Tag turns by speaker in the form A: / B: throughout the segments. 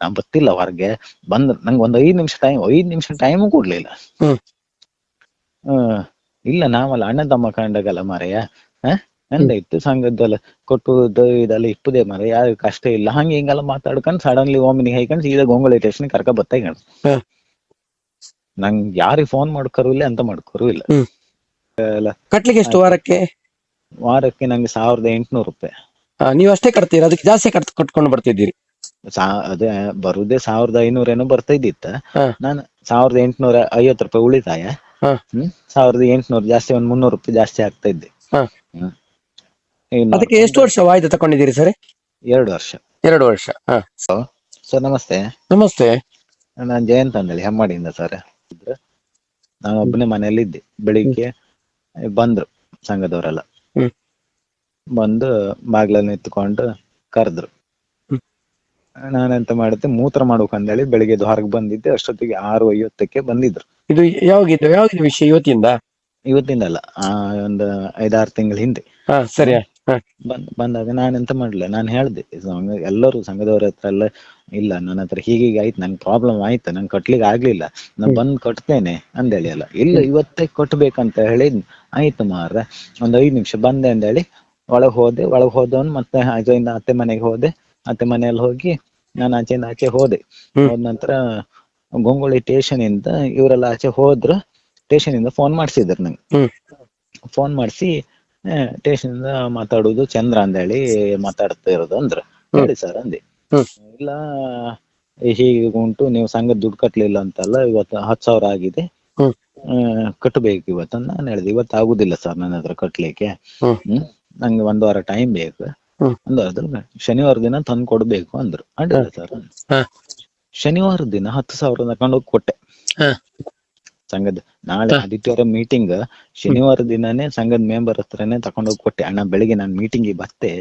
A: ನಾನ್ ಬರ್ತಿಲ್ಲ ಹೊರಗೆ. ಬಂದ್ ನಂಗೆ ಒಂದ್ ಐದ್ ನಿಮಿಷ ಟೈಮ್ ಐದ್ ನಿಮಿಷ ಟೈಮ್ ಕೊಡ್ಲಿಲ್ಲ.
B: ಹ್ಮ್.
A: ಇಲ್ಲ ನಾವಲ್ಲ ಅಣ್ಣ ತಮ್ಮ ಕಂಡಾಗಲ್ಲ ಮಾರಯ್ಯ ನಂದ ಇತ್ತು ಸಂಘದ್ದೆಲ್ಲ ಕೊಟ್ಟು ಇದೆಲ್ಲ ಇಪ್ಪದೆ ಮಾರಯ್ಯ ಯಾರು ಕಷ್ಟ ಇಲ್ಲ. ಹಂಗೆ ಹಿಂಗೆಲ್ಲ ಮಾತಾಡ್ಕೊಂಡು ಸಡನ್ಲಿ ಓಮಿನಿ ಹೈಕೊಂಡು ಸೀದಾ ಗೊಂಗೊಳಿ ಸ್ಟೇಷನ್ ಕರ್ಕ
B: ಬತ್ತ
A: ನಂಗ್ ಯಾರಿಗೆ ಫೋನ್ ಮಾಡ್ಕರು ಇಲ್ಲ ಅಂತ ಮಾಡ್ಕರು ಇಲ್ಲ.
B: ಕಟ್ಲಿಕ್ಕೆ ಎಷ್ಟು ವಾರಕ್ಕೆ?
A: ವಾರಕ್ಕೆ ನಂಗೆ ಸಾವಿರದ ಎಂಟುನೂರು ರೂಪಾಯಿ.
B: ನೀವು ಅಷ್ಟೇ ಕಟ್ತೀರಾ? ಅದಕ್ಕೆ ಜಾಸ್ತಿ ಕಟ್ ಕಟ್ಕೊಂಡು ಬರ್ತಿದ್ದೀರಿ.
A: ಸಾ ಅದೇ ಬರುದೇ ಸಾವಿರದ ಐನೂರ ಏನೋ ಬರ್ತಾ ಇದ್ದಿತ್ತ
B: ಹ.
A: ನಾನು ಸಾವಿರದ ಎಂಟುನೂರ ಐವತ್ತು ರೂಪಾಯಿ ಉಳಿತಾಯ
B: ಹ.
A: ಹ್ಮ್ ಸಾವಿರದ ಎಂಟುನೂರು ಜಾಸ್ತಿ ಒಂದ್ ಮುನ್ನೂರು ರೂಪಾಯಿ ಜಾಸ್ತಿ ಆಗ್ತಾ ಇದ್ದೆ
B: ಹ.
A: ಹ್ಮ್
B: ಅದಕ್ಕೆ ಎಷ್ಟು ವರ್ಷ ವಾಯ್ದೆ ತಕೊಂಡಿದ್ದೀರಿ ಸರ್
A: ಎರಡು ವರ್ಷ
B: ಎರಡು ವರ್ಷ ಹ.
A: ಸರ್ ನಮಸ್ತೆ
B: ನಮಸ್ತೆ
A: ನಾನು ಜಯಂತ್ ಅಂದೇಳಿ ಹೆಮ್ಮಾಡಿಯಿಂದ ಸರ್ ನಾನು ಒಬ್ಬನೇ ಮನೆಯಲ್ಲಿದ್ದೆ ಬೆಳಿಗ್ಗೆ ಬಂದ್ರು ಸಂಘದವರೆಲ್ಲ
B: ಹ್ಮ್.
A: ಬಂದು ಬಾಗ್ಲಲ್ಲಿ ನಿಂತ್ಕೊಂಡು ಕರೆದ್ರು. ನಾನೆಂತ ಮಾಡಿದ್ದೆ ಮೂತ್ರ ಮಾಡ್ಬೇಕು ಅಂದೇಳಿ ಬೆಳಿಗ್ಗೆ ದ್ವಾರಕ್ಕೆ ಬಂದಿದ್ದೆ ಅಷ್ಟೊತ್ತಿಗೆ ಆರು ಐವತ್ತಕ್ಕೆ ಬಂದಿದ್ರು.
B: ಇದು ಯಾವಾಗಿದ್ದು ಯಾವ ವಿಷಯ ಇವತ್ತಿಂದ?
A: ಇವತ್ತಿಂದಲ್ಲ ಆ ಒಂದು ಐದಾರು ತಿಂಗಳ ಹಿಂದೆ.
B: ಹಾ ಸರಿ ಹ
A: ಬಂದ್ ಬಂದಾಗ ನಾನೆಂತ ಮಾಡ್ಲೆ ನಾನು ಹೇಳ್ದೆ ಸಂಘ- ಎಲ್ಲರೂ ಸಂಘದವ್ರ ಹತ್ರ ಎಲ್ಲ ಇಲ್ಲ ನನ್ನ ಹತ್ರ ಹೀಗೀಗೆ ಆಯ್ತು ನಂಗೆ ಪ್ರಾಬ್ಲಮ್ ಆಯ್ತು ನಂಗೆ ಕಟ್ಲಿಕ್ಕೆ ಆಗ್ಲಿಲ್ಲ ನಾ ಬಂದ್ ಕಟ್ತೇನೆ ಅಂದೇಳಿ ಅಲ್ಲ ಇಲ್ಲ ಇವತ್ತೇ ಕಟ್ಬೇಕಂತ ಹೇಳಿ ಆಯ್ತು ಮಾರ್ರ ಒಂದ್ ಐದ್ ನಿಮಿಷ ಬಂದೆ ಅಂದೇಳಿ ಒಳಗ್ ಹೋದೆ ಒಳಗ್ ಹೋದವನ್ ಮತ್ತೆ ಆಚೆಯಿಂದ ಅತ್ತೆ ಮನೆಗೆ ಹೋದೆ ಅತ್ತೆ ಮನೆಯಲ್ಲಿ ಹೋಗಿ ನಾನು ಆಚೆಯಿಂದ ಆಚೆ ಹೋದೆ. ಹೋದ ನಂತರ ಗೊಂಗೊಳಿ ಸ್ಟೇಷನ್ ಇಂದ ಇವರೆಲ್ಲ ಆಚೆ ಹೋದ್ರು ಸ್ಟೇಷನ್ ಇಂದ ಫೋನ್ ಮಾಡ್ಸಿದ್ರು ನಂಗೆ. ಫೋನ್ ಮಾಡಿಸಿ ಸ್ಟೇಷನ್ ಇಂದ ಮಾತಾಡುದು ಚಂದ್ರ ಅಂತ ಹೇಳಿ ಮಾತಾಡ್ತಾ ಇರೋದು ಅಂದ್ರ. ಹೇಳಿ ಸರ್ ಅಂದೆ. ಇಲ್ಲ ಹೀಗೆ ಉಂಟು ನೀವು ಸಂಘ ದುಡ್ಡು ಕಟ್ಲಿಲ್ಲ ಅಂತಲ್ಲ ಇವತ್ತು ಹತ್ತು ಸಾವಿರ ಆಗಿದೆ. ಕಟ್ಟಬೇಕು ಇವತ್ತು ನಾನು ಹೇಳಿದೆ. ಇವತ್ತು ಆಗುದಿಲ್ಲ ಸರ್ ನನ್ನ ಹತ್ರ ಕಟ್ಲಿಕ್ಕೆ.
B: ಹ್ಮ್.
A: ನಂಗೆ ಒಂದು ವಾರ ಟೈಮ್ ಬೇಕು. ವಾರದಲ್ಲಿ ಶನಿವಾರ ದಿನ ತಂದು ಕೊಡ್ಬೇಕು ಅಂದ್ರು ಅಡ್ಡಿಲ್ಲ ಸರ್. ಶನಿವಾರ ದಿನ ಹತ್ತು ಸಾವಿರ ತಗೊಂಡೋಗಿ ಕೊಟ್ಟೆ ಸಂಘದ ನಾಳೆ. ಆದಿತ್ಯವಾರ ಮೀಟಿಂಗ್ ಶನಿವಾರ ದಿನಾನೇ ಸಂಘದ ಮೆಂಬರ್ ಹತ್ರನೇ ತಕೊಂಡೋಗಿ ಕೊಟ್ಟೆ ಅಣ್ಣ ಬೆಳಿಗ್ಗೆ ನಾನು ಮೀಟಿಂಗ್ ಬತ್ತೆ.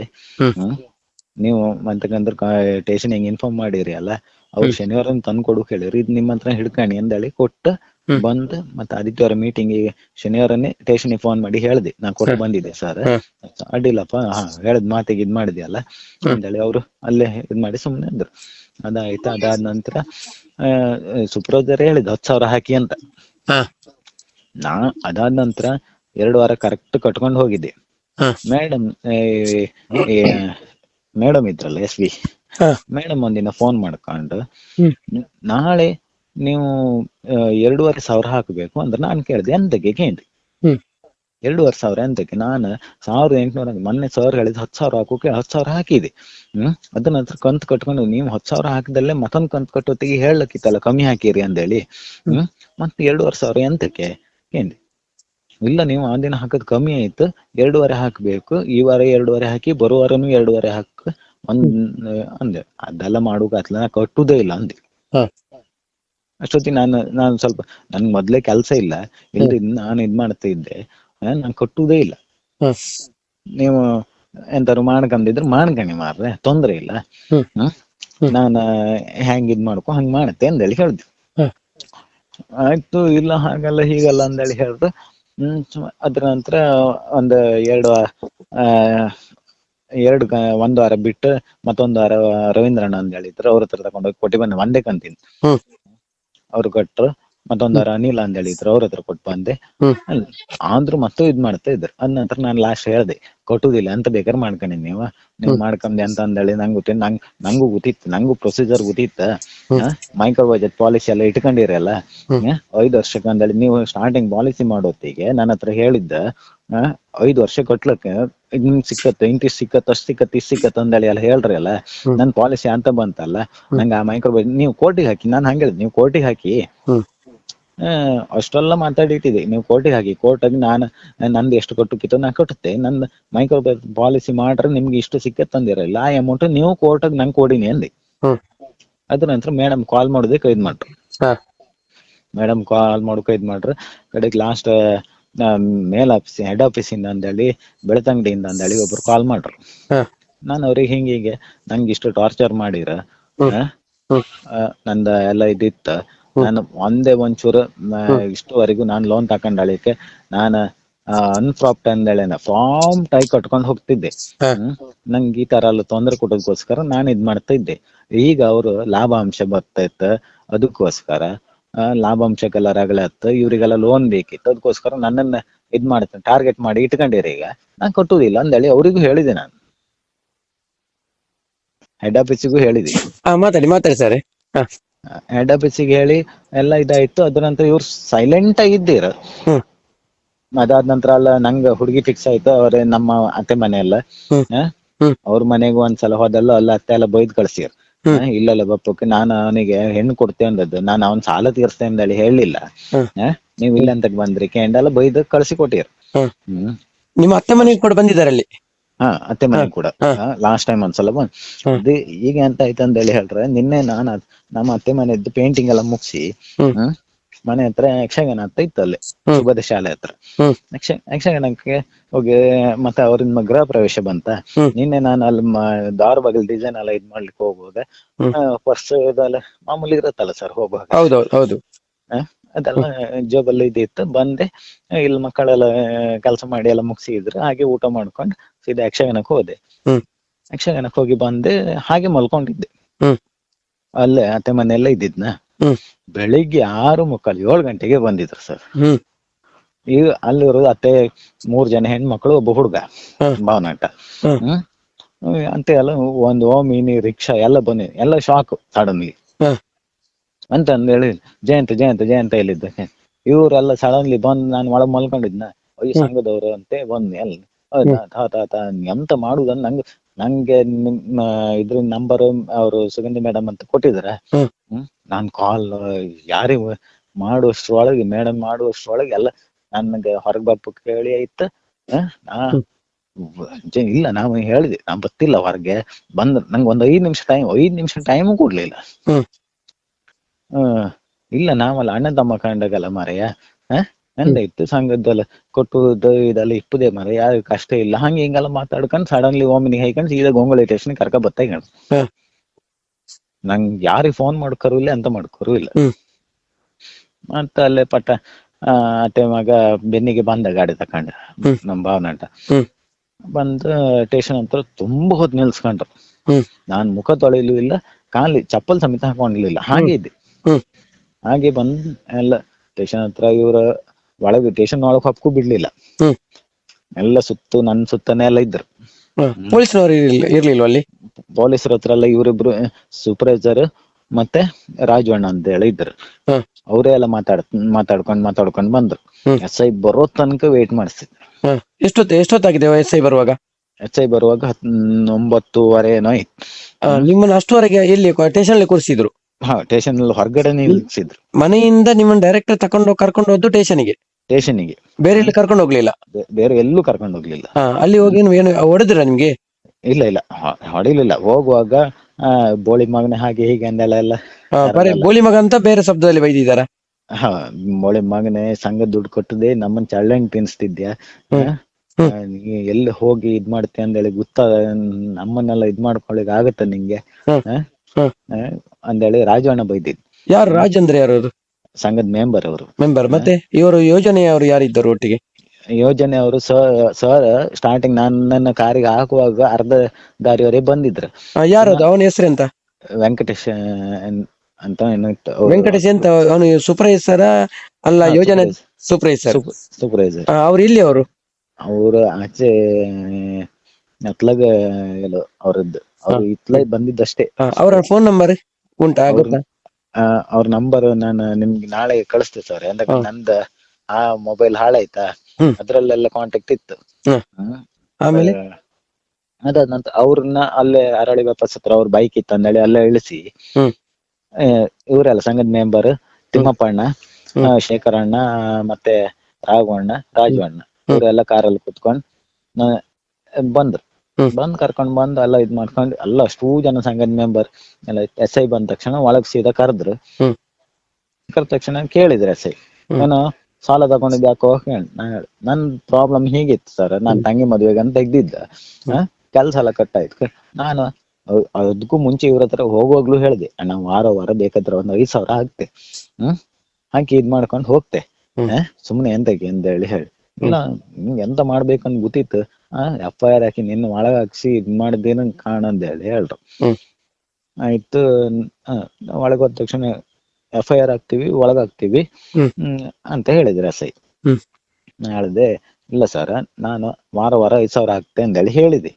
A: ನೀವು ಅಂತಕಂದ್ರ ಸ್ಟೇಷನ್ ಹಿಂಗ್ ಇನ್ಫಾರ್ಮ್ ಮಾಡಿರಿ ಅಲ್ಲ ಅವ್ರು. ಶನಿವಾರ ತಂದು ಕೊಡು ಹೇಳಿರಿ ಇದು ನಿಮ್ಮ ಹತ್ರ ಹಿಡ್ಕಣಿ ಅಂದೇಳಿ ಕೊಟ್ಟು. ಬಂದು ಮತ್ತೆ ಆದಿತ್ಯವಾರ ಮೀಟಿಂಗ್ ಶನಿವಾರನೇ ಸ್ಟೇಷನ್ಗೆ ಫೋನ್ ಮಾಡಿ ಹೇಳ್ದೆ. ನಾ ಕೊಟ್ಟು. ಬಂದಿದ್ದೆ ಸರ್. ಅಡ್ಡಿಲ್ಲಪ್ಪ. ಹಾ ಹೇಳಿದ್ ಮಾತಿಗೆ ಇದ್ ಮಾಡಿದ್ಯಲ್ಲ
B: ಅಂತ
A: ಅಂತೇಳಿ ಅವರು ಅಲ್ಲೇ ಇದ್ ಮಾಡಿ ಸುಮ್ನೆ ಅಂದ್ರು. ಅದಾಯ್ತು. ಅದಾದ ನಂತರ ಆ ಸುಪ್ರೋಜರ್ ಹೇಳಿದ್ ಹತ್ತು ಸಾವಿರ ಹಾಕಿ ಅಂತ. ನಾ ಅದಾದ ನಂತರ ಎರಡು ವಾರ ಕರೆಕ್ಟ್ ಕಟ್ಕೊಂಡು ಹೋಗಿದ್ದೆ. ಮೇಡಮ್ ಮೇಡಮ್ ಇದ್ರಲ್ಲ ಎಸ್ ಬಿ. ಮೇಡಮ್ ಒಂದಿನ ಫೋನ್ ಮಾಡ್ಕೊಂಡು ನಾಳೆ ನೀವು ಎರಡೂವರೆ ಸಾವಿರ ಹಾಕಬೇಕು ಅಂದ್ರೆ ನಾನು ಕೇಳಿದೆ ಎಂತಕ್ಕೆ ಕೇಳಿ. ಎರಡೂವರೆ ಸಾವಿರ ಎಂತಕ್ಕೆ? ನಾನು ಸಾವಿರದ ಎಂಟುನೂರ ಮೊನ್ನೆ ಸರ್ ಹೇಳಿದ್ ಹತ್ತು ಸಾವಿರ ಹಾಕೋಕೆ ಹತ್ತು ಸಾವಿರ ಹಾಕಿದೆ. ಹ್ಮ್? ಅದ ನಂತರ ಕಂತು ಕಟ್ಕೊಂಡು ನೀವು ಹತ್ತು ಸಾವಿರ ಹಾಕಿದಲ್ಲೇ ಮತ್ತೊಂದು ಕಂತು ಕಟ್ಟೋತ್ತಿಗೆ ಹೇಳಕ್ಕಿತ್ತಲ್ಲ ಕಮ್ಮಿ ಹಾಕಿರಿ ಅಂದೇಳಿ. ಹ್ಮ್. ಮತ್ತೆ ಎರಡೂವರೆ ಸಾವಿರ ಎಂತಕ್ಕೆ ಕೇಳಿ ಇಲ್ಲ ನೀವು ಆ ದಿನ ಹಾಕದ್ ಕಮ್ಮಿ ಆಯ್ತು ಎರಡೂವರೆ ಹಾಕ್ಬೇಕು ಈ ವಾರ ಎರಡೂವರೆ ಹಾಕಿ ಬರೋ ವಾರನು ಎರಡೂವರೆ ಹಾಕ ಒಂದ್ ಅಂದೆ ಅದೆಲ್ಲ ಮಾಡುಕಾತ್ಲ ನಾ ಕಟ್ಟುದೇ ಇಲ್ಲ ಅಂದೆ. ಅಷ್ಟೊತ್ತಿಗೆ ನಾನು ನಾನು ಸ್ವಲ್ಪ ನನ್ ಮೊದ್ಲೇ ಕೆಲ್ಸ ಇಲ್ಲ. ಇಲ್ರಿ ನಾನು ಇದ್ ಮಾಡ್ತಾ ಇದ್ದೆ. ನಾನು ಕಟ್ಟುವುದೇ ಇಲ್ಲ. ನೀವು ಎಂತಾರು ಮಾಡ್ಕಂದಿದ್ರೆ ಮಾಡ್ಕಣಿ ಮಾರ್ರೆ ತೊಂದ್ರೆ ಇಲ್ಲ. ನಾನು ಹೆಂಗ್ ಇದ್ ಮಾಡ್ಕೊ ಹಂಗ್ ಮಾಡತ್ತೆ ಅಂದೇಳಿ ಹೇಳ್ದೆ. ಆಯ್ತು ಇಲ್ಲ ಹಾಗಲ್ಲ ಹೀಗಲ್ಲ ಅಂದೇಳಿ ಹೇಳ್ದು. ಹ್ಮ್ ಅದ್ರ ನಂತರ ಒಂದ್ ಎರಡು ಆ ಎರಡು ಒಂದ್ ವಾರ ಬಿಟ್ಟು ಮತ್ತೊಂದು ವಾರ ರವೀಂದ್ರಣ್ಣ ಅಂತ ಹೇಳಿದ್ರು ಅವ್ರ ಹತ್ರ ತಗೊಂಡೋಗಿ ಕೊಟ್ಟಿ ಬಂದೆ ಒಂದೇ ಕಂತಿನ
B: ಹ್ಮ್.
A: ಅವ್ರು ಕೊಟ್ರು ಅನಿಲ ಅಂತ ಹೇಳಿದ್ರು ಅವ್ರ ಹತ್ರ ಕೊಟ್ಟು ಬಂದೆ. ಆದ್ರೂ ಮತ್ತೆ ಇದ್ ಮಾಡ್ತಾ ಇದ್ರು ಅದ್ ನಂತರ ನಾನು ಲಾಸ್ಟ್ ಹೇಳ್ದೆ ಕೊಟ್ಟುದಿಲ್ಲ ಅಂತ ಬೇಕಾದ್ರೆ ಮಾಡ್ಕೊಂಡಿ ನೀವ ನೀವು. ಮಾಡ್ಕೊಂಡೆ ಅಂತ ಅಂದೇಳಿ ನಂಗೆ ಗೊತ್ತಿ ನಂಗ್ ನಂಗೂ ಗೊತ್ತಿತ್ತು ನಂಗೂ ಪ್ರೊಸೀಜರ್ ಗೊತ್ತಿತ್ತ. ಮೈಕ್ರೋ ಬಜೆಟ್ ಪಾಲಿಸಿ ಎಲ್ಲ ಇಟ್ಕೊಂಡಿರಲ್ಲ? ಐದು ವರ್ಷಕ್ಕೆ ಅಂದೇಳಿ ನೀವು ಸ್ಟಾರ್ಟಿಂಗ್ ಪಾಲಿಸಿ ಮಾಡೋತ್ತಿಗೆ ನನ್ನ ಹತ್ರ ಹೇಳಿದ್ದ ಐದು ವರ್ಷ ಕಟ್ಲಕ್ಕೆ ಇದ್ ಸಿಕ್ಕತ್ತೆ ಇಂತಿ ಸಿಕ್ಕತ್ ಸಿಕ್ಕತ್ತ ಇಸ್ ಸಿಕ್ಕತ್ತ ಸಿಕ್ಕತ್ ಅಂದೇಳಿ ಎಲ್ಲ ಹೇಳ್ರಿ ಅಲ್ಲ. ನನ್ ಪಾಲಿಸಿ ಅಂತ ಬಂತಲ್ಲ. ನಂಗೆ ಆ ಮೈಕ್ರೋ ಬಜೆಟ್ ನೀವು ಕೋರ್ಟಿಗೆ ಹಾಕಿ ನಾನು ಹಂಗೇಳಿದ್ ನೀವು ಕೋರ್ಟಿಗೆ ಹಾಕಿ ಅಷ್ಟೆಲ್ಲ ಮಾತಾಡಿಟ್ಟಿದೆ. ನೀವು ಕೋರ್ಟಿಗೆ ಹಾಕಿ ಕೋರ್ಟಾಗಿ ನಾನು ನಂದು ಎಷ್ಟು ಕಟ್ಟುಕಿತ್ತು ನಾ ಕಟ್ಟುತ್ತೆ ನಂದು ಮೈಕ್ರೋ ಪಾಲಿಸಿ ಮಾಡ್ರೆ ನಿಮ್ಗೆ ಇಷ್ಟು ಸಿಕ್ಕ ತಂದಿರಲ್ಲ ಆ ಅಮೌಂಟ್ ನೀವು ಕೋರ್ಟಾಗಿ ನಂಗೆ ಕೊಡಿನಿ ಅಂದೆ.
B: ಅದ
A: ಅದ್ರ ನಂತರ ಮೇಡಮ್ ಕಾಲ್ ಮಾಡುದೇ ಕೈದ್ ಮಾಡ್ರಿ. ಮೇಡಮ್ ಕಾಲ್ ಮಾಡೋಕೆ ಇದ್ ಮಾಡ್ರಿ. ಕಡೆಗೆ ಲಾಸ್ಟ್ ಮೇಲ್ ಆಫೀಸ್ ಹೆಡ್ ಆಫೀಸ್ ಇಂದ ಅಂದೇಳಿ ಬೆಳತಂಗಡಿಯಿಂದ ಅಂದೇಳಿ ಒಬ್ರು ಕಾಲ್ ಮಾಡ್ರು. ನಾನು ಅವ್ರಿಗೆ ಹಿಂಗೆ ಹೀಗೆ ನಂಗೆ ಇಷ್ಟು ಟಾರ್ಚರ್ ಮಾಡಿರ. ನಂದ ಎಲ್ಲ ಇದಿತ್ತ. ನಾನು ಒಂದೇ ಒಂಚೂರು. ಇಷ್ಟುವರೆಗೂ ನಾನು ಲೋನ್ ತಕೊಂಡಳಿಕೆ ನಾನು ಅನ್ಫ್ರಾಪ್ಟ್ ಅಂದೇಳೆನ ಫಾರ್ಮ್ ಟೈ ಕಟ್ಕೊಂಡು ಹೋಗ್ತಿದ್ದೆ. ನಂಗೆ ಈ ತರ ಎಲ್ಲ ತೊಂದರೆ ಕೊಡೋದಕ್ಕೋಸ್ಕರ ನಾನು ಇದ್ ಮಾಡ್ತಾ ಇದ್ದೆ ಈಗ ಅವರು ಲಾಭಾಂಶ ಬರ್ತೈತೆ ಅದಕ್ಕೋಸ್ಕರ ಲಾಭಾಂಶಕ್ಕೆಲ್ಲ ರಗಳೆ ಇವರಿಗೆಲ್ಲ ಲೋನ್ ಬೇಕಿತ್ತು ಅದಕ್ಕೋಸ್ಕರ ನನ್ನನ್ನ ಇದ್ ಮಾಡ್ತೇನೆ ಟಾರ್ಗೆಟ್ ಮಾಡಿ ಇಟ್ಕೊಂಡಿರಿ ಈಗ. ನಾನು ಕಟ್ಟುದಿಲ್ಲ ಅಂದೇಳಿ ಅವರಿಗೂ ಹೇಳಿದೆ ನಾನು. ಹೆಡ್ ಆಫೀಸಿಗೂ ಹೇಳಿದೆ.
B: ಮಾತಾಡಿ ಮಾತಾಡಿ ಸರ್.
A: ಹೆಡ್ ಆಫೀಸಿಗೆ ಹೇಳಿ ಎಲ್ಲ ಇದಾಯ್ತು. ಅದ್ರ ನಂತರ ಇವ್ರು ಸೈಲೆಂಟ್ ಆಗಿದ್ದೀರ
B: ಇದ್ದೀರ.
A: ಅದಾದ ನಂತರ ಅಲ್ಲ ನಂಗ ಹುಡುಗಿ ಫಿಕ್ಸ್ ಆಯ್ತು. ಅವ್ರ ನಮ್ಮ ಅತ್ತೆ ಮನೆ ಎಲ್ಲ ಅವ್ರ ಮನೆಗೂ ಒಂದ್ಸಲ ಹೋದಲ್ಲ ಅಲ್ಲ ಅತ್ತೆ ಎಲ್ಲ ಬೈದ್ ಕಳ್ಸಿರ್. ಇಲ್ಲಲ್ಲ ಬಪ್ಪಕ್ಕೆ ನಾನು ಅವನಿಗೆ ಹೆಣ್ಣು ಕೊಡ್ತೇವೆ ಅಂದದ್ದು. ನಾನು ಅವನ್ ಸಾಲ ತೀರ್ಸ್ತೇನೆ ಅಂದೇಳಿ ಹೇಳಿಲ್ಲ. ನೀವು ಇಲ್ಲ ಅಂತ ಬಂದ್ರಿ ಕೆಂಡೆಲ್ಲ ಬೈದ್ ಕಳ್ಸಿ ಕೊಟ್ಟಿರ್.
B: ನಿಮ್ಮ ಅತ್ತೆ ಮನೆಗೆ ಕೂಡ ಬಂದಿದ್ದಾರೆ ಅಲ್ಲಿ
A: ಹಾ ಅತ್ತೆ ಮನೆ ಕೂಡ. ಲಾಸ್ಟ್ ಟೈಮ್ ಒಂದ್ಸಲ ಬಂದ್. ಈಗ ಎಂತ ಆಯ್ತು ಅಂತೇಳಿ ಹೇಳ್ರೆ ನಿನ್ನೆ ನಾನು ನಮ್ಮ ಅತ್ತೆ ಮನೆದ್ದು ಪೇಂಟಿಂಗ್ ಎಲ್ಲ ಮುಗಿಸಿ ಮನೆ ಹತ್ರ ಯಕ್ಷಗಾನ ಅಂತ ಇತ್ತು ಅಲ್ಲಿ ಶುಭದ ಶಾಲೆ ಹತ್ರ. ಯಕ್ಷಗಾನಕ್ಕೆ ಹೋಗಿ ಮತ್ತೆ ಅವ್ರಿಂದ ಗೃಹ ಪ್ರವೇಶ ಬಂತ. ನಿನ್ನೆ ನಾನು ಅಲ್ಲಿ ದಾರು ಬಗಲ್ ಡಿಸೈನ್ ಎಲ್ಲ ಇದ್ ಮಾಡ್ಲಿಕ್ಕೆ ಹೋಗುವಾಗ ಫಸ್ಟ್ ಇದೆಲ್ಲ ಮಾಮೂಲಿ ಇರತ್ತಲ್ಲ ಸರ್ ಹೋಗುವಾಗ.
B: ಹೌದು ಹೌದು.
A: ಆ, ಅದೆಲ್ಲ ಜೋಬಲ್ಲಿ ಇದಿತ್ತು. ಬಂದೆ ಇಲ್ಲಿ ಮಕ್ಕಳೆಲ್ಲ ಕೆಲಸ ಮಾಡಿ ಎಲ್ಲ ಮುಗಿಸಿದ್ರು. ಹಾಗೆ ಊಟ ಮಾಡ್ಕೊಂಡು ಸೀದಾ ಯಕ್ಷಗಾನಕ್ಕೆ ಹೋದೆ. ಯಕ್ಷಗಾನಕ್ಕೆ ಹೋಗಿ ಬಂದೆ ಹಾಗೆ ಮಲ್ಕೊಂಡಿದ್ದೆ. ಅಲ್ಲೇ ಅತ್ತೆ ಮನೆಯಲ್ಲೇ ಇದ್ದಿದ್ನ? ಬೆಳಿಗ್ಗೆ ಆರು ಮುಕ್ಕಾಲು ಏಳು ಗಂಟೆಗೆ ಬಂದಿದ್ರು ಸರ್. ಈಗ ಅಲ್ಲಿರೋದು ಅತ್ತೆ ಮೂರ್ ಜನ ಹೆಣ್ಮಕ್ಳು ಒಬ್ಬ ಹುಡುಗ. ಭಾವನಾಟ.
B: ಹ್ಮ್.
A: ಅಂತ ಎಲ್ಲ ಒಂದು ಓಮಿನಿ ರಿಕ್ಷಾ ಎಲ್ಲ ಬಂದಿ ಎಲ್ಲ ಶಾಕ್ ಸಡನ್ಲಿ ಅಂತ ಅಂದೇಳಿ ಜಯಂತ ಜಯಂತ ಜಯಂತ ಹೇಳಿದ್ದ ಇವರೆಲ್ಲ ಸಡನ್ಲಿ ಬಂದ್ ನಾನು ಒಳಗ್ ಮಲ್ಕೊಂಡಿದ್ನ. ಈ ಸಂಘದವ್ರು ಅಂತೆ ಬಂದ್ ಎಲ್ಲ ತಾತ ಎಂತ ಮಾಡುದನ್ ನಂಗೆ ನಂಗೆ ನಿಮ್ಮ ಇದ್ರ ನಂಬರ್ ಅವರು ಸುಗಂಧಿ ಮೇಡಮ್ ಅಂತ ಕೊಟ್ಟಿದಾರೆ. ನಾನ್ ಕಾಲ್ ಯಾರಿ ಮಾಡುವಷ್ಟ್ರೊಳಗೆ ಮೇಡಮ್ ಮಾಡುವಷ್ಟ್ರೊಳಗೆ ಎಲ್ಲ ನನ್ಗೆ ಹೊರಗ್ ಬಪ್ಪ ಕೇಳಿ ಆಯ್ತು. ಇಲ್ಲ ನಾವು ಹೇಳಿದೆ. ನಾ ಬರ್ತಿಲ್ಲ ಹೊರಗೆ. ಬಂದ್ ನಂಗೆ ಒಂದ್ ಐದ್ ನಿಮಿಷ ಟೈಮ್ ಐದ್ ನಿಮಿಷ ಟೈಮು ಕೊಡ್ಲಿಲ್ಲ.
B: ಹ್ಮ್
A: ಇಲ್ಲ ನಾವಲ್ಲ ಅಣ್ಣ ತಮ್ಮ ಕಂಡಗಲ್ಲ ಹ ಎಂದ ಇತ್ತು ಸಂಘದ್ದೆಲ್ಲ ಕೊಟ್ಟುದು ಇದೆಲ್ಲ ಇಪ್ಪುದೇ ಮರ ಯಾರು ಕಷ್ಟ ಇಲ್ಲ. ಹಂಗೆ ಹಿಂಗೆಲ್ಲ ಮಾತಾಡ್ಕೊಂಡು ಸಡನ್ಲಿ ಓಮಿನಿ ಹೈಕೊಂಡು ಸೀದಾ ಗೊಂಗೊಳಿ ಸ್ಟೇಷನ್ ಕರ್ಕ
B: ಬತ್ತ
A: ನಂಗೆ ಯಾರಿಗೆ ಫೋನ್ ಮಾಡ್ಕರು ಇಲ್ಲ ಅಂತ ಮಾಡ್ಕರು ಇಲ್ಲ. ಮತ್ತ ಅಲ್ಲೇ ಪಟ್ಟ ಆ, ಅತ್ತೆ ಮಗ ಬೆನ್ನಿಗೆ ಬಂದ ಗಾಡಿ ತಕೊಂಡ. ನಮ್ ಭಾವನಾಟ ಬಂದು ಸ್ಟೇಷನ್ ಹತ್ರ ತುಂಬಾ ಹೊತ್ತು ನಿಲ್ಸ್ಕೊಂಡ್ರು. ನಾನ್ ಮುಖ ತೊಳೆಯಲು ಇಲ್ಲ ಕಾಲಿ ಚಪ್ಪಲ್ ಸಮೇತ ಹಾಕೊಂಡಿರ್ಲಿಲ್ಲ. ಹಾಗೆ ಇದ್ದೆ. ಹಾಗೆ ಬಂದ್ ಎಲ್ಲ ಸ್ಟೇಷನ್ ಹತ್ರ ಇವ್ರ ಒಳಗೆ ಸ್ಟೇಷನ್ ಒಳಗೆ ಹಕ್ಕು ಬಿಡ್ಲಿಲ್ಲ.
B: ಹ್ಮ್.
A: ಎಲ್ಲ ಸುತ್ತು ನನ್ ಸುತ್ತನೇ ಎಲ್ಲ ಇದ್ರು
B: ಪೊಲೀಸ್ನವರು ಇರ್ಲಿಲ್ಲ ಅಲ್ಲಿ?
A: ಪೊಲೀಸರ ಹತ್ರ ಎಲ್ಲ ಇವರಿಬ್ರು ಸೂಪರ್ವೈಸರ್ ಮತ್ತೆ ರಾಜವಣ್ಣ ಅಂತ ಹೇಳಿ ಇದ್ರು ಅವರೇ ಎಲ್ಲ ಮಾತಾಡ್ ಮಾತಾಡ್ಕೊಂಡ್ ಮಾತಾಡ್ಕೊಂಡ್ ಬಂದ್ರು.
B: ಹ್ಮ್.
A: ಎಸ್ ಐ ಬರೋ ತನಕ ವೇಟ್ ಮಾಡಿಸಿದ್ರು.
B: ಎಷ್ಟೊತ್ತು ಎಷ್ಟೊತ್ತಾಗಿದೆ ಎಸ್ ಐ ಬರುವಾಗ?
A: ಎಸ್ ಐ ಬರುವಾಗ ಹತ್ ಒಂಬತ್ತುವರೆ ಏನೋ ಇತ್ತು
B: ಆ, ನಿಮ್ಮನ್ನ ಅಷ್ಟುವರೆಗೆ ಎಲ್ಲಿ ಸ್ಟೇಷನ್ ಅಲ್ಲಿ ಕೂರಿಸಿದ್ರು?
A: ಹಾ ಸ್ಟೇಷನ್ ಅಲ್ಲಿ ಹೊರಗಡೆ ನಿಲ್ಸಿದ್ರು
B: ಮನೆಯಿಂದ ನಿಮ್ಮನ್ನ ಡೈರೆಕ್ಟ್ ತಕೊಂಡು ಕರ್ಕೊಂಡು ಹೋದ್ದು ಸ್ಟೇಷನ್ಗೆ
A: ಸ್ಟೇಷನ್ಗೆ
B: ಬೇರೆ ಎಲ್ಲಿ ಕರ್ಕೊಂಡು ಹೋಗ್ಲಿಲ್ಲ?
A: ಬೇರೆ ಎಲ್ಲೂ ಕರ್ಕೊಂಡು ಹೋಗ್ಲಿಲ್ಲ.
B: ಹಾ ಅಲ್ಲಿ ಹೋಗಿ ಏನು ಏನು ಹೊಡೆದ್ರ ನಿಮ್ಗೆ?
A: ಇಲ್ಲ ಇಲ್ಲ. ಹೊ- ಹೊಡಿಲಿಲ್ಲ. ಹೋಗುವಾಗ ಆ ಬೋಳಿ ಮಗನ ಹಾಗೆ ಹೀಗೆ ಅಂದೆಲ್ಲ ಎಲ್ಲ
B: ಬೋಳಿ ಬರೀ ಮಗ ಅಂತ ಬೇರೆ ಶಬ್ದದಲ್ಲಿ ಬೈದಿದಾರ?
A: ಹಾ ಬೋಳಿ ಮಗನೇ ಸಂಘ ದುಡ್ಡು ಕೊಟ್ಟದೆ ನಮ್ಮನ್ ಚಳ್ಳಂಗ್ ತಿನ್ಸ್ತಿದ್ಯಾ?
B: ಹ್ಮ್.
A: ಆ, ನೀ ಎಲ್ಲಿ ಹೋಗಿ ಇದ್ ಮಾಡ್ತೀಯ ಅಂದೇಳಿ ಗೊತ್ತ ನಮ್ಮನ್ನೆಲ್ಲ ಇದ್ ಮಾಡ್ಕೊಳಿಕ್ ಆಗತ್ತ ನಿಂಗೆ?
B: ಹ್ಮ್.
A: ಆ? ಅಂದೇಳಿ ರಾಜವಣ್ಣ ಬೈದಿದ್.
B: ಯಾರು ರಾಜೇಂದ್ರ ಯಾರು ಅವರು
A: ಸಂಘದ ಮೆಂಬರ್ ಅವರು.
B: ಮೆಂಬರ್ ಮತ್ತೆ ಇವರು ಯೋಜನೆಯವರು ಯಾರಿದ್ದರು ಒಟ್ಟಿಗೆ?
A: ಯೋಜನೆ ಅವರು ಸರ್ ಸ್ಟಾರ್ಟಿಂಗ್ ನನ್ನ ಕಾರಿಗೆ ಹಾಕುವಾಗ ಅರ್ಧ ದಾರಿಯವರೇ ಬಂದಿದ್ರು.
B: ಆ, ಯಾರದು? ಅವನ ಹೆಸರೆಂತ
A: ವೆಂಕಟೇಶ್ ಅನ್- ಅಂತ ಏನೋ ಇತ್ತು ಅವ್ರು.
B: ವೆಂಕಟೇಶ್ ಅಂತ ಅವನು ಸೂಪರ್ವೈಸರ್ ಅಲ್ಲ
A: ಹಾ,
B: ಯೋಜನೆ. ಸೂಪರ್ವೈಸರ್
A: ಸೂಪ- ಸೂಪರ್ವೈಸರ್
B: ಅವ್ರು ಇಲ್ಲಿ ಅವರು?
A: ಅವರು ಆಚೆ ಎಲ್ಲೋ ಅವ್ರದ್ದು. ಅವ್ರು ಇತ್ಲೈ ಬಂದಿದ್ದಷ್ಟೇ
B: ಅವ್ರ ಫೋನ್ ನಂಬರ್ ಉಂಟಾ ಗೊತ್ತಾ
A: ಅವ್ರ ನಂಬರ್ ನಾನು ನಿಮ್ಗೆ ನಾಳೆ ಕಳಿಸ್ತೇನೆ ಸರ್ ಅಂದ್ರೆ
B: ಹಾ.
A: ನಂದ ಆ ಮೊಬೈಲ್ ಹಾಳಾಯ್ತಾ
B: ಹ್ಮ್.
A: ಅದ್ರಲ್ಲೆಲ್ಲ ಕಾಂಟ್ಯಾಕ್ಟ್ ಇತ್ತು
B: ಹ್ಮ್.
A: ಹ್ಮ್.
B: ಆಮೇಲೆ
A: ಆ, ಅದಾದ ನಂತರ ಅವ್ರನ್ನ ಅಲ್ಲೇ ಅರಳಿ ವಾಪಸ್ ಹತ್ರ ಅವ್ರ ಬೈಕ್ ಇತ್ತು ಅಂದೇಳಿ ಅಲ್ಲೇ ಇಳಿಸಿ
B: ಹ್ಮ್
A: ಆ, ಇವರೆಲ್ಲ ಸಂಘದ ಮೆಂಬರ್ ತಿಮ್ಮಪ್ಪಣ್ಣ
B: ಹ್ಮ್.
A: ಆ, ಶೇಖರಣ್ಣ ಮತ್ತೆ ರಾಘವಣ್ಣ ಅಣ್ಣ ಇವರೆಲ್ಲ ಕಾರಲ್ಲಿ ಕುತ್ಕೊಂಡ್ ಬಂದ್ರು. ಬಂದ್ ಕರ್ಕೊಂಡ್ ಬಂದ್ ಎಲ್ಲ ಇದ್ ಮಾಡ್ಕೊಂಡ್ ಎಲ್ಲ ಅಷ್ಟೂ ಜನ ಸಂಘದ ಮೆಂಬರ್ ಎಲ್ಲ ಎಸ್ ಐ ಬಂದ ತಕ್ಷಣ ಒಳಗ್ ಸೀದಾ ಕರೆದ್ರು. ಕರೆದ ತಕ್ಷಣ ಕೇಳಿದ್ರು ಎಸ್ ಐ ನಾನು ಸಾಲ ತಗೊಂಡಿದ್ದು ಯಾಕೋ? ನನ್ ಪ್ರಾಬ್ಲಮ್ ಹೀಗಿತ್ತು ಸರ್ ನಾನ್ ತಂಗಿ ಮದ್ವೆಗೆ ಅಂತ ತೆಗ್ದಿದ್ದ. ಕೆಲ್ಸ ಎಲ್ಲ ಕಟ್ಟಾಯ್ತ. ನಾನು ಅವ್- ಅದಕ್ಕೂ ಮುಂಚೆ ಇವ್ರ ಹತ್ರ ಹೋಗುವಾಗ್ಲೂ ಹೇಳಿದೆ. ಅಣ್ಣ ವಾರ ವಾರ ಬೇಕಾದ್ರೆ ಒಂದ್ ಐದ್ ಸಾವಿರ ಹಾಕ್ತೆ. ಹ್ಮ್ ಹಾಕಿ ಇದ್ ಮಾಡ್ಕೊಂಡು ಹೋಗ್ತೆ. ಸುಮ್ನೆ ಎಂತಕ್ಕೆ? ಅಂತ ಹೇಳಿ ಹೇಳಿ ಇಲ್ಲ ನಿಂಗ್ ಎಂತ ಮಾಡ್ಬೇಕಂತ ಗೊತ್ತಿತ್ತು. ಆ ಎಫ್ ಐ ಆರ್ ಹಾಕಿ ನಿನ್ನ ಒಳಗ್ ಹಾಕ್ಸಿ ಇದ್ ಮಾಡಿದ್ದೇನ ಕಾಣಂದ ಹೇಳಿ ಹೇಳ್ರು. ಆಯ್ತು ಒಳಗ್ ಹೋದ ತಕ್ಷಣ ಎಫ್ ಐ ಆರ್ ಹಾಕ್ತಿವಿ ಒಳಗ್ ಹಾಕ್ತಿವಿ. ಅಂತ ಹೇಳಿದ್ರು ಎಸ್ ಐ. ಹೇಳ್ದೆ ಇಲ್ಲ ಸರ್ ನಾನು ವಾರ ವಾರ ಐದ್ ಸಾವಿರ ಹಾಕ್ತೆ ಅಂತ ಹೇಳಿ ಹೇಳಿದೆ.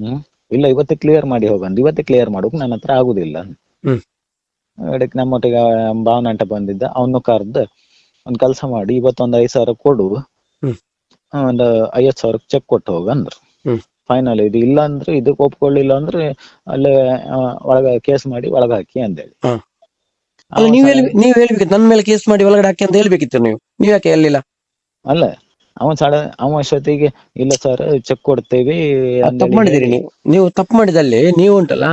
B: ಹ್ಮ್.
A: ಇಲ್ಲ ಇವತ್ತೇ ಕ್ಲಿಯರ್ ಮಾಡಿ ಹೋಗಂದ್ ಇವತ್ತೇ ಕ್ಲಿಯರ್ ಮಾಡೋಕ್ ನನ್ನ ಹತ್ರ ಆಗುದಿಲ್ಲ. ಅದಕ್ಕೆ ನಮ್ಮೊಟ್ಟಿಗೆ ಭಾವನಾಟ ಬಂದಿದ್ದ ಅವನು ಕರ್ದು ಒಂದ್ ಕೆಲಸ ಮಾಡಿ ಇವತ್ತೊಂದ್ ಐದ್ ಸಾವಿರ ಕೊಡು. ಒಂದು ಐವತ್ ಸಾವಿರ ಚೆಕ್ ಕೊಟ್ಟು ಹೋಗು ಅಂದ್ರು. ಫೈನಲ್ ಇದು ಇಲ್ಲ ಅಂದ್ರೆ ಇದಕ್ಕೆ ಒಪ್ಕೊಳ್ಳಿಲ್ಲ ಅಂದ್ರೆ ಅಲ್ಲೇ ಆ, ಒಳಗ ಕೇಸ್ ಮಾಡಿ ಒಳಗ ಹಾಕಿ ಅಂತ
B: ಹೇಳಿ
A: ಅವ
B: ಅಲ್ಲ ನೀವ್
A: ಸಡನ್-
B: ಹೇಳಿ ನೀವ್ ಹೇಳ್ಬೇಕಿತ್ತು ನನ್ನ ಮೇಲೆ ಕೇಸ್ ಮಾಡಿ ಒಳಗಡೆ ಹಾಕಿ ಅಂತ ಹೇಳ್ಬೇಕಿತ್ತು ನೀವು ನೀವ್ ಯಾಕೆ ಹೇಳಿಲ್ಲ
A: ಅಲ್ಲ ಅವನ್ ಸಡನ್ ಅವನ ಅಷ್ಟೊತ್ತಿಗೆ ಇಲ್ಲ ಸರ್ ಚೆಕ್ ಕೊಡ್ತೇವಿ
B: ತಪ್ಪು ಮಾಡಿದಿರಿ
A: ಹೇಳಿ-
B: ನೀವು ನೀವು ತಪ್ಪು ಮಾಡಿದಲ್ಲಿ ನೀವು ಉಂಟಲ್ಲ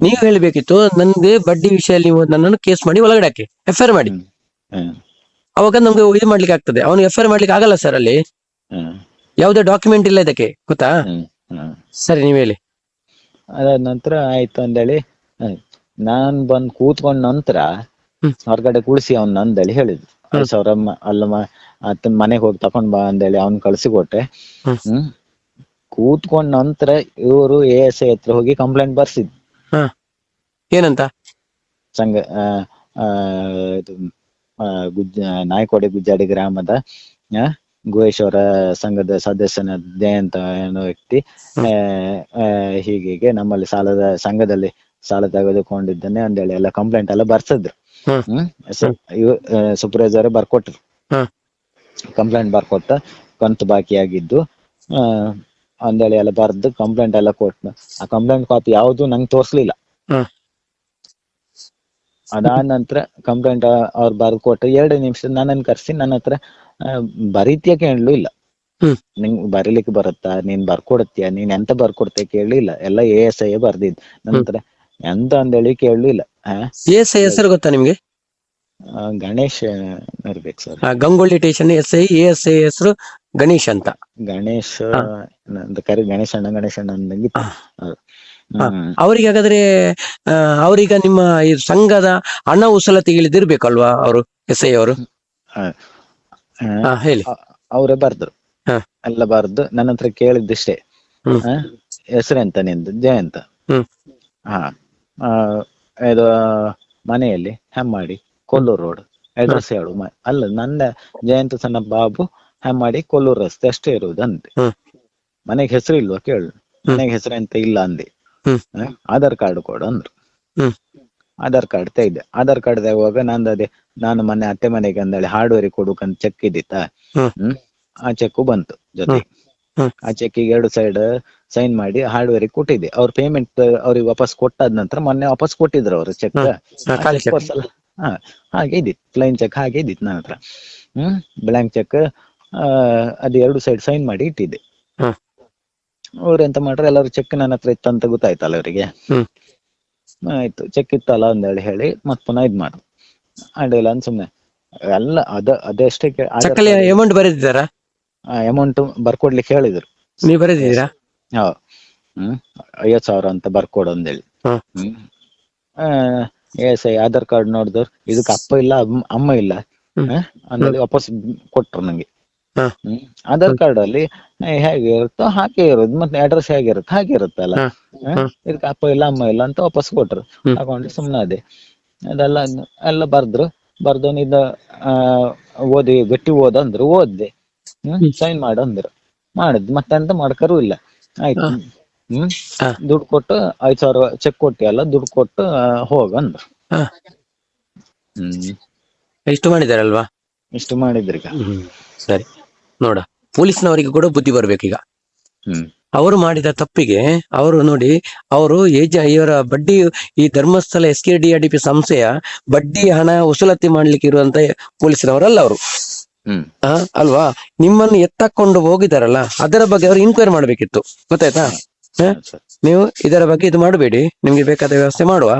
B: ನೀವು ಹೇಳ್ಬೇಕಿತ್ತು ನನ್ಗೆ ಬಡ್ಡಿ ವಿಷಯ ನೀವು ನನ್ನನ್ನು ಕೇಸ್ ಮಾಡಿ ಒಳಗಡೆ ಹಾಕಿ ಎಫ್ ಐ ಆರ್ ಮಾಡಿ
A: ಹ್ಮ್. ಹ್ಮ್.
B: ಅವಾಗ ನಮ್ಗೆ ಇದು ಮಾಡ್ಲಿಕ್ಕೆ ಆಗ್ತದೆ ಅವನು ಎಫ್ ಐ ಆರ್ ಮಾಡ್ಲಿಕ್ಕೆ ಆಗಲ್ಲ ಸರ್ ಅಲ್ಲಿ. ಯಾವುದೇ ಡಾಕ್ಯುಮೆಂಟ್ ಇಲ್ಲ ಇದಕ್ಕೆ ಗೊತ್ತಾ. ಸರಿ ನೀವು ಹೇಳಿ.
A: ಅದಾದ ನಂತರ ಆಯ್ತು ಅಂದೇಳಿ ಹೇಳಿ ನಾನ್ ಬಂದ್ ಕೂತ್ಕೊಂಡ ನಂತರ. ಹೊರಗಡೆ ಕುಳಿಸಿ ಅವ್ನ ಅಂದೇಳಿ ಹೇಳಿದ್ರು ಸಾವಿರ ಅಲ್ಲಮ್ಮ ಅಲ್ಲ ಮ- ಆತನ್ ಮನೆಗ್ ಹೋಗಿ ತಕೊಂಡ್ ಬಾ ಅಂದೇಳಿ ಅವ್ನ್ ಕಳ್ಸಿ ಕೊಟ್ಟೆ
B: ಹ್ಮ್.
A: ಕೂತ್ಕೊಂಡ್ ನಂತರ ಇವರು ಎ ಎಸ್ ಐ ಹತ್ರ ಹೋಗಿ ಕಂಪ್ಲೇಂಟ್ ಬರ್ಸಿದ್.
B: ಏನಂತ?
A: ಸಂಘ ಇದು ಗುಜ್ಜ ನಾಯಕೋಡೆ ಗುಜ್ಜಾಡಿ ಗ್ರಾಮದ ಗುಹೇಶ್ವರ ಸಂಘದ ಸದಸ್ಯನ ಜಯಂತ ಅನ್ನೋ ವ್ಯಕ್ತಿ ಆ, ಆ, ಹೀಗೀಗೆ ನಮ್ಮಲ್ಲಿ ಸಾಲದ ಸಂಘದಲ್ಲಿ ಸಾಲ ತೆಗೆದುಕೊಂಡಿದ್ದಾನೆ ಅಂದೇಳಿ ಎಲ್ಲ ಕಂಪ್ಲೇಂಟ್ ಎಲ್ಲ ಬರ್ಸಿದ್ರು.
B: ಹ್ಮ್.
A: ಹ್ಮ್. ಸೂಪರ್ವೈಸರ್ ಬರ್ಕೊಟ್ರು.
B: ಹ್ಮ್.
A: ಕಂಪ್ಲೇಂಟ್ ಬರ್ಕೊಟ್ಟ ಕಂತು ಬಾಕಿ ಆಗಿದ್ದು ಆ ಅಂದೇಳಿ ಎಲ್ಲ ಬರ್ದು ಕಂಪ್ಲೇಂಟ್ ಎಲ್ಲ ಕೊಟ್ಟು ಆ ಕಂಪ್ಲೇಂಟ್ ಕಾಪಿ ಯಾವ್ದು ನಂಗೆ ತೋರ್ಸ್ಲಿಲ್ಲ.
B: ಹ್ಮ್.
A: ಅದಾದ ನಂತರ ಕಂಪ್ಲೇಂಟ್ ಅವ್ರು ಬರ್ದು ಕೊಟ್ಟು ಎರಡು ನಿಮಿಷ ನನ್ನನ್ನು ಕರ್ಸಿ ನನ್ನ ಹತ್ರ ಬರೀತಿಯ ಕೇಳಲು ಇಲ್ಲ. ನಿಂಗ್ ಬರೀಲಿಕ್ಕೆ ಬರುತ್ತಾ? ನೀನ್ ಬರ್ಕೊಡ್ತೀಯ? ನೀನ್ ಎಂತ ಬರ್ಕೊಡ್ತೀಯ ಕೇಳಲಿಲ್ಲ ಎಲ್ಲ ಎ ಎಸ್ ಐ ಬರ್ದಿದ್. ನಂತರ ಎಂತ ಅಂದೇಳಿ ಕೇಳಲಿಲ್ಲ
B: ಎಸ್ ಐ ಹೆಸರು ಗೊತ್ತಾ ನಿಮ್ಗೆ?
A: ಗಣೇಶ್ ಇರ್ಬೇಕು sir.
B: Gangolli station S I A S I ಹೆಸರು ಗಣೇಶ್ ಅಂತ.
A: ಗಣೇಶ್. ಕರಿ ಗಣೇಶ್ ಅಣ್ಣ ಗಣೇಶ್ ಅಣ್ಣ
B: ಅವರಿಗೆ ಹಾಗಾದ್ರೆ ಅವರೀಗ ನಿಮ್ಮ ಈ ಸಂಘದ ಹಣ ಉಸಲತೆ ಇಳಿದಿರ್ಬೇಕಲ್ವಾ ಅವರು ಎಸ್ ಐ ಅವರು? ಹೇಳಿ.
A: ಅವರೇ ಬರ್ದ್ರು
B: ಹಾ.
A: ಎಲ್ಲ ಬರ್ದು ನನ್ನ ಹತ್ರ ಕೇಳಿದ್ದಿಷ್ಟೇ. ಹೆಸರೆಂತ ನಿಂದು? ಜಯಂತ ಹಾ. ಆ, ಇದು ಮನೆಯಲ್ಲಿ ಹೆಮ್ಮಾಡಿ ಕೊಲ್ಲೂರು ರೋಡ್. ಅಡ್ರೆಸ್ ಹೇಳು ಅಲ್ಲ ನನ್ನ ಜಯಂತ ಸಣ್ಣ ಬಾಬು ಹೆಮ್ಮಾಡಿ ಕೊಲ್ಲೂರು ರಸ್ತೆ ಅಷ್ಟೇ ಇರುವುದಂತೆ. ಮನೆಗೆ ಹೆಸರು ಇಲ್ವಾ ಕೇಳು. ಮನೆಗೆ ಹೆಸರು ಎಂತ ಇಲ್ಲ ಅಂದೆ. ಆಧಾರ್ ಕಾರ್ಡ್ ಕೊಡು ಅಂದ್ರು. ಆಧಾರ್ ಕಾರ್ಡ್ ತೆಗ್ದೆ. ಆಧಾರ್ ಕಾರ್ಡ್ ತೆಗುವಾಗ ನಂದು ಅದೇ ನಾನು ಮೊನ್ನೆ ಅತ್ತೆ ಮನೆಗೆ ಅಂದೇಳಿ ಹಾರ್ಡ್ವೇರ್ ಕೊಡುಕಂತ ಚೆಕ್ ಇದ್ದಿತ್ತ?
B: ಹ್ಮ್.
A: ಆ ಚೆಕ್ ಬಂತು ಜೊತೆ. ಆ ಚೆಕ್ಕಿಗೆ ಎರಡು ಸೈಡ್ ಸೈನ್ ಮಾಡಿ ಹಾರ್ಡ್ವೇರ್ ಕೊಟ್ಟಿದ್ದೆ. ಅವ್ರ ಪೇಮೆಂಟ್ ಅವ್ರಿಗೆ ವಾಪಸ್ ಕೊಟ್ಟಾದ ನಂತರ ಮೊನ್ನೆ ವಾಪಸ್ ಕೊಟ್ಟಿದ್ರು ಅವ್ರ ಚೆಕ್. ಹಾಗೆ ಇದ್ದಿತ್ತು. ಪ್ಲೈನ್ ಚೆಕ್ ಹಾಗೆ ಇದ್ದಿತ್ತು ನನ್ನ ಹತ್ರ. ಹ್ಮ್. ಬ್ಲಾಂಕ್ ಚೆಕ್ ಅದು ಎರಡು ಸೈಡ್ ಸೈನ್ ಮಾಡಿ ಇಟ್ಟಿದ್ದೆ. ಅವ್ರು ಎಂತ ಮಾಡ್ರೆ ಎಲ್ಲರೂ ಚೆಕ್ ನನ್ನ ಹತ್ರ ಇತ್ತಂತ ಗೊತ್ತಾಯ್ತಲ್ಲ ಅವರಿಗೆ.
B: ಹ್ಮ್.
A: ಆಯ್ತು ಚೆಕ್ ಇತ್ತಲ್ಲ ಅಂತ ಹೇಳಿ ಮತ್ ಪುನಃ ಇದ್ ಮಾಡು. ಅಡ್ಡಿಲ್ಲ ಅಂತ ಸುಮ್ನೆ ಎಲ್ಲ ಅದ ಅದಷ್ಟೇ
B: ಚಕ್ಕಲಿ ಅಮೌಂಟ್ ಬರೆದಿದ್ದಾರಾ?
A: ಅಮೌಂಟ್ ಬರ್ಕೊಡ್ಲಿಕ್ಕೆ ಹೇಳಿದ್ರು.
B: ನೀವು ಬರೆದಿದ್ದೀರಾ?
A: ಹಾ. ಹ್ಮ್ ಐವತ್ ಸಾವಿರ ಅಂತ ಬರ್ಕೊಡು ಅಂದೇಳಿ.
B: ಹ್ಮ್.
A: ಹ್ಮ್ ಎಸ್ ಐ ಆಧಾರ್ ಕಾರ್ಡ್ ನೋಡಿದ್ರು ಇದಕ್ಕೆ ಅಪ್ಪ ಇಲ್ಲ ಅಮ್ಮ- ಅಮ್ಮ ಇಲ್ಲ.
B: ಹ್ಮ್.
A: ಆ, ಅಂದೇಳಿ ವಾಪಸ್ ಕೊಟ್ರು ನಂಗೆ. ಹ್ಮ್. ಆಧಾರ್ ಕಾರ್ಡ್ ಅಲ್ಲಿ ಹೇಗೆ ಇರುತ್ತೋ ಹಾಗೆ ಇರೋದು ಮತ್ತೆ ಅಡ್ರೆಸ್ ಹೇಗಿರುತ್ತೆ ಹಾಗೆ ಇರುತ್ತಲ್ಲ. ಇದಕ್ಕೆ ಅಪ್ಪ ಇಲ್ಲ ಅಮ್ಮ ಇಲ್ಲ ಅಂತ ವಾಪಸ್ ಕೊಟ್ರು.
B: ಹ್ಮ್.
A: ತಗೊಂಡು ಸುಮ್ನೆ ಅದೇ. ಅದೆಲ್ಲ ಎಲ್ಲ ಬರ್ದ್ರು. ಬರ್ದು ಆ ಓದಿ ಗಟ್ಟಿ ಓದಂದ್ರು ಓದ್ದೆ. ಹ್ಮ್. ಸೈನ್ ಮಾಡಂದ್ರು ಮತ್ತೆ ಅಂತ ಮಾಡ್ಕರು ಇಲ್ಲ. ಆಯ್ತು. ಹ್ಮ್. ದುಡ್ಡು ಕೊಟ್ಟು ಐದ್ ಸಾವಿರ ಚೆಕ್ ಕೊಟ್ಟಿ ಅಲ್ಲ ದುಡ್ಡು ಕೊಟ್ಟು
B: ಹೋಗಂದ್ರು.
A: ಹ್ಮ್.
B: ಇಷ್ಟು ಮಾಡಿದಾರಲ್ವಾ?
A: ಇಷ್ಟು ಮಾಡಿದ್ರಿ
B: ಸರಿ. ನೋಡ ಪೊಲೀಸ್ನವರಿಗೆ ಕೂಡ ಬುದ್ಧಿ ಬರ್ಬೇಕೀಗ. ಅವರು ಮಾಡಿದ ತಪ್ಪಿಗೆ ಅವರು ನೋಡಿ ಅವರು ಏಜ ಇವರ ಬಡ್ಡಿ ಈ Dharmasthala S K D R D P ಸಂಸ್ಥೆಯ ಬಡ್ಡಿ ಹಣ ವಸೂಲತಿ ಮಾಡ್ಲಿಕ್ಕೆ ಇರುವಂತ ಪೊಲೀಸ್ನವರಲ್ಲ ಅವರು. ಅಲ್ವಾ? ನಿಮ್ಮನ್ನು ಎತ್ತಕೊಂಡು ಹೋಗಿದಾರಲ್ಲ ಅದರ ಬಗ್ಗೆ ಅವರು ಇನ್ಕ್ವೈರಿ ಮಾಡ್ಬೇಕಿತ್ತು. ಗೊತ್ತಾಯ್ತಾ? ಹ? ನೀವು ಇದರ ಬಗ್ಗೆ ಇದು ಮಾಡಬೇಡಿ ನಿಮ್ಗೆ ಬೇಕಾದ ವ್ಯವಸ್ಥೆ ಮಾಡುವ.